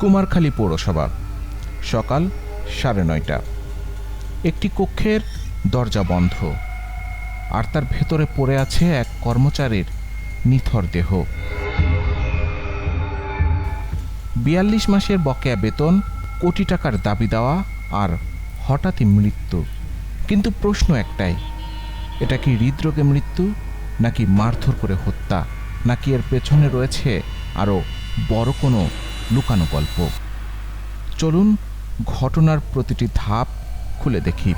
কুমারখালী পৌরসভা, সকাল সাড়ে নয়টা। একটি কক্ষের দরজা বন্ধ, আর তার ভেতরে পড়ে আছে এক কর্মচারীর নিথর দেহ। বিয়াল্লিশ মাসের বকেয়া বেতন, কোটি টাকার দাবি দেওয়া আর হঠাৎই মৃত্যু। কিন্তু প্রশ্ন একটাই, এটা কি হৃদরোগে মৃত্যু, নাকি মারধর করে হত্যা, নাকি এর পেছনে রয়েছে আরও বড় কোনো লুকানো গল্প। চলুন ঘটনার প্রতিটি ধাপ খুলে দেখি।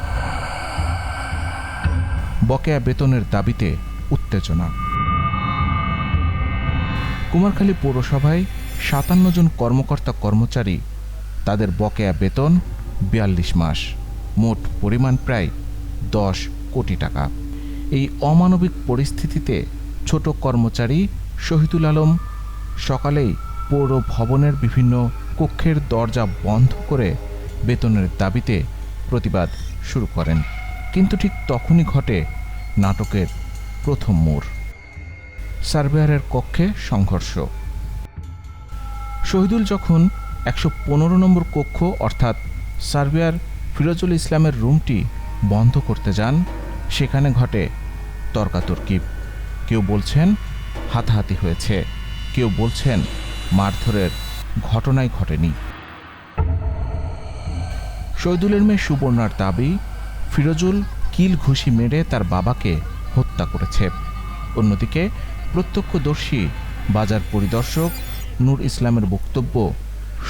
বকেয়া বেতনের দাবিতে উত্তেজনা। কুমারখালী পৌরসভায় সাতান্ন জন কর্মকর্তা কর্মচারী, তাদের বকেয়া বেতন বিয়াল্লিশ মাস, মোট পরিমাণ প্রায় দশ কোটি টাকা। এই অমানবিক পরিস্থিতিতে ছোট কর্মচারী শহীদুল আলম সকালেই পৌর ভবনের বিভিন্ন কক্ষের দরজা বন্ধ করে বেতনের দাবিতে প্রতিবাদ শুরু করেন। কিন্তু ঠিক তখনই ঘটে নাটকের প্রথম মোড়। সার্ভেয়ারের কক্ষে সংঘর্ষ। শহীদুল যখন একশো পনেরো নম্বর কক্ষ অর্থাৎ সার্ভেয়ার ফিরোজুল ইসলামের রুমটি বন্ধ করতে যান, সেখানে ঘটে তর্কাতর্কি। কেউ বলছেন, হাতাহাতি হয়েছে। কেউ বলছেন মারধরের ঘটনাই ঘটেনি। শহীদুলের মেয়ে সুবর্ণার দাবি, ফিরোজুল কিল ঘুষি মেরে তার বাবাকে হত্যা করেছে। অন্যদিকে প্রত্যক্ষদর্শী, বাজার পরিদর্শক নূর ইসলামের বক্তব্য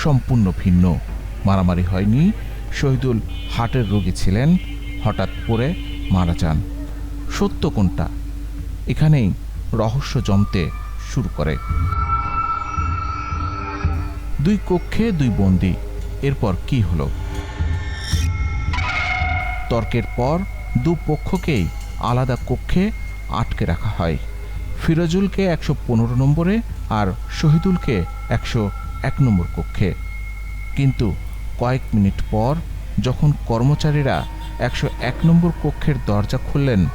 সম্পূর্ণ ভিন্ন। মারামারি হয়নি, শহীদুল হার্টের রোগী ছিলেন, হঠাৎ পড়ে মারা যান। সত্য কোনটা? এখানেই রহস্য জমতে শুরু করে। দুই কক্ষে দুই বন্দি। এরপর কি হলো? তর্কের পর দু পক্ষকেই আলাদা কক্ষে আটকে রাখা হয়। ফিরোজুলকে একশো পনেরো নম্বরে আর শহীদুলকে একশো এক নম্বর কক্ষে। কিন্তু কয়েক মিনিট পর যখন কর্মচারীরা একশো এক নম্বর কক্ষের দরজা খুললেন,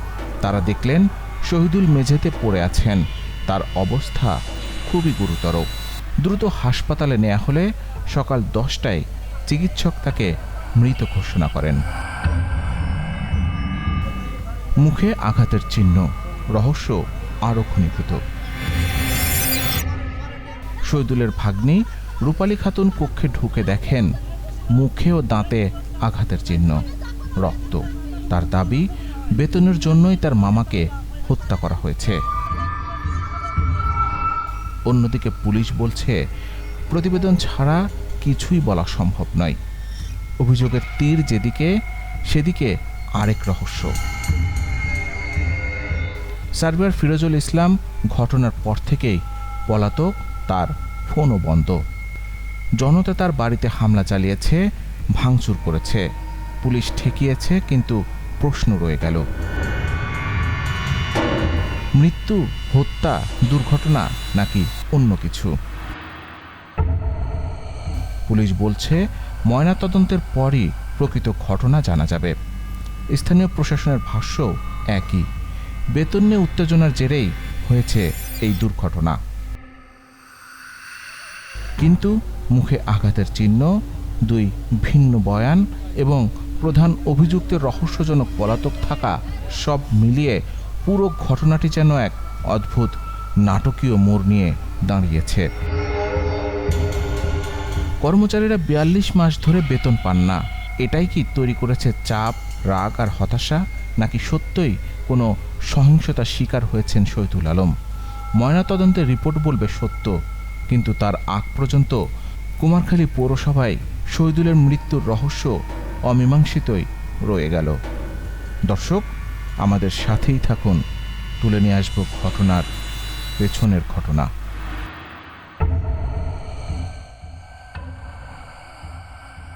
তারা দেখলেন শহীদুল মেঝেতে পড়ে আছেন। তার অবস্থা খুবই গুরুতর। দ্রুত হাসপাতালে নেওয়া হলে সকাল দশটায় চিকিৎসক তাকে মৃত ঘোষণা করেন। মুখে আঘাতের চিহ্ন, রহস্য আরও ঘনীভূত। শহীদুলের ভাগ্নি রূপালী খাতুন কক্ষে ঢুকে দেখেন মুখে ও দাঁতে আঘাতের চিহ্ন, রক্ত। তার দাবি, বেতনের জন্যই তার মামাকে হত্যা করা হয়েছে। অন্যদিকে পুলিশ বলছে, প্রতিবেদন ছাড়া কিছুই বলা সম্ভব নয়। অভিযোগের তীর যেদিকে, সেদিকে আরেক রহস্য। সার্ভেয়ার ফিরোজুল ইসলাম ঘটনার পর থেকেই পলাতক, তার ফোনও বন্ধ। জনতা তার বাড়িতে হামলা চালিয়েছে, ভাঙচুর করেছে। পুলিশ ঠেকিয়েছে, কিন্তু প্রশ্ন রয়ে গেল। মৃত্যু, হত্যা, দুর্ঘটনা নাকি অন্য কিছু? পুলিশ বলছে, ময়নাতদন্তের পরই প্রকৃত ঘটনা জানা যাবে। স্থানীয় প্রশাসনের ভাষ্য একই। বেতন নিয়ে উত্তেজনার জেরেই হয়েছে এই দুর্ঘটনা। কিন্তু মুখে আঘাতের চিহ্ন, দুই ভিন্ন বয়ান এবং প্রধান অভিযুক্তের রহস্যজনক পলাতক থাকা সব মিলিয়ে পুরো ঘটনাটি যেন এক অদ্ভুত নাটকীয় মোড় নিয়ে দাঁড়িয়েছে। কর্মচারীরা বিয়াল্লিশ মাস ধরে বেতন পান না। এটাই কি তৈরি করেছে চাপ, রাগ আর হতাশা, নাকি সত্যই কোনো সহিংসতার শিকার হয়েছেন শহীদুল আলম? ময়নাতদন্তের রিপোর্ট বলবে সত্য, কিন্তু তার আগ পর্যন্ত কুমারখালী পৌরসভায় শহীদুলের মৃত্যুর রহস্য অমীমাংসিতই রয়ে গেল। দর্শক আমাদের সাথেই থাকুন। তুলে নিয়ে আসব ঘটনার পেছনের ঘটনা।